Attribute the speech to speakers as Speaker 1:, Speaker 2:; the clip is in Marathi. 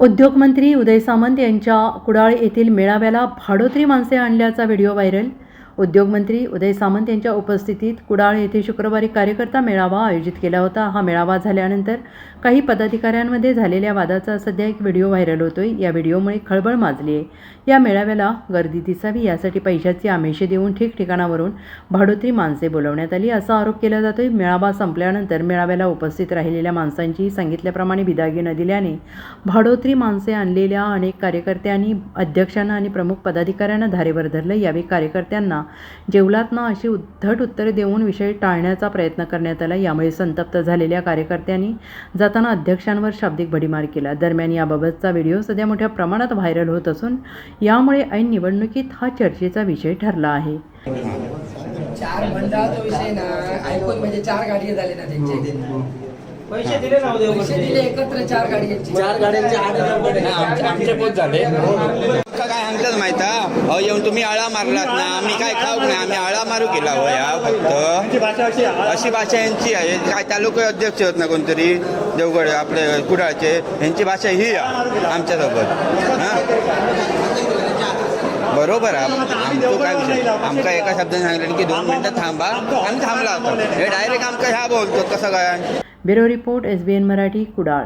Speaker 1: उद्योगमंत्री उदय सामंत यांच्या कुडाळ येथील मेळाव्याला भाडोत्री माणसे आणल्याचा व्हिडिओ व्हायरल उद्योगमंत्री उदय सामंत यांच्या उपस्थितीत कुडाळ येथे शुक्रवारी कार्यकर्ता मेळावा आयोजित केला होता. हा मेळावा झाल्यानंतर काही पदाधिकाऱ्यांमध्ये झालेल्या वादाचा सध्या एक व्हिडिओ व्हायरल होतोय. या व्हिडिओमुळे खळबळ माजली आहे. या मेळाव्याला गर्दी दिसावी यासाठी पैशाची आमिषे देऊन ठिकठिकाणावरून भाडोत्री माणसे बोलवण्यात आली असा आरोप केला जातोय. मेळावा संपल्यानंतर मेळाव्याला उपस्थित राहिलेल्या माणसांची सांगितल्याप्रमाणे बिदागी न दिल्याने भाडोत्री माणसे आणलेल्या अनेक कार्यकर्त्यांनी अध्यक्षांना आणि प्रमुख पदाधिकाऱ्यांना धारेवर धरलं. यावेळी कार्यकर्त्यांना जेवलात ना अशी उद्धट उत्तरे देऊन विषय टाळण्याचा प्रयत्न करण्यात आला. यामुळे संतप्त झालेल्या कार्यकर्त्यांनी जाताना अध्यक्षांवर शाब्दिक भडीमार केला. दरम्यान याबाबतचा व्हिडिओ सध्या मोठ्या प्रमाणात व्हायरल होत असून यामुळे ऐन निवडणुकीत हा चर्चेचा विषय ठरला आहे.
Speaker 2: चार मंडळाचा विषय ना ऐकून म्हणजे चार गाडी झाले ना त्यांचे.
Speaker 3: पैसे दिले ना उद्या
Speaker 2: पैसे दिले एकत्र चार गाडीची
Speaker 3: चार गाड्यांचे आठ हजार. आमचे आमचे पोच झाले.
Speaker 4: का काय सांगताच माहीत? अहो येऊन तुम्ही आळा मारलात ना. आम्ही काय खाऊ नाही. आम्ही आळा मारू केला हो या फक्त अशी भाषा यांची आहे. काय तालुका अध्यक्ष होत ना कोणतरी? देवगड आपले कुडाळचे. यांची भाषा ही आहे आमच्यासोबत. हा? बरोबर आमका एका शब्दाने सांगितलं की दोन मिनिटं थांबा आम्ही थांबला होतो हे डायरेक्ट आमका ह्या बोलतो कसं काय?
Speaker 1: Bureau report S B N Marathi Kudal.